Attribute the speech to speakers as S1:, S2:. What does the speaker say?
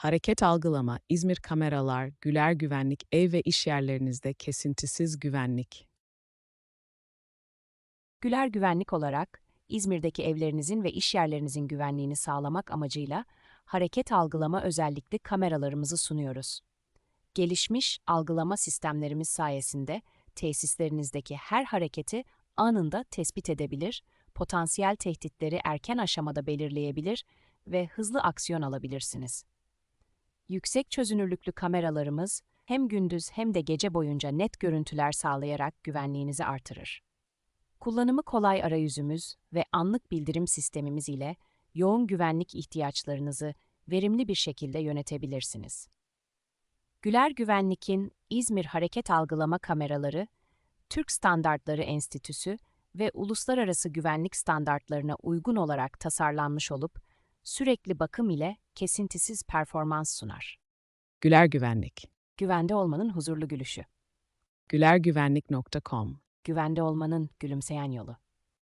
S1: Hareket algılama, İzmir kameralar, Güler güvenlik, ev ve iş yerlerinizde kesintisiz güvenlik.
S2: Güler Güvenlik olarak İzmir'deki evlerinizin ve iş yerlerinizin güvenliğini sağlamak amacıyla hareket algılama özellikli kameralarımızı sunuyoruz. Gelişmiş algılama sistemlerimiz sayesinde tesislerinizdeki her hareketi anında tespit edebilir, potansiyel tehditleri erken aşamada belirleyebilir ve hızlı aksiyon alabilirsiniz. Yüksek çözünürlüklü kameralarımız hem gündüz hem de gece boyunca net görüntüler sağlayarak güvenliğinizi artırır. Kullanımı kolay arayüzümüz ve anlık bildirim sistemimiz ile yoğun güvenlik ihtiyaçlarınızı verimli bir şekilde yönetebilirsiniz. Güler Güvenlik'in İzmir Hareket Algılama Kameraları, Türk Standartları Enstitüsü ve uluslararası güvenlik standartlarına uygun olarak tasarlanmış olup, sürekli bakım ile kesintisiz performans sunar.
S1: Güler güvenlik.
S2: Güvende olmanın huzurlu gülüşü.
S1: gülergüvenlik.com
S2: Güvende olmanın gülümseyen yolu.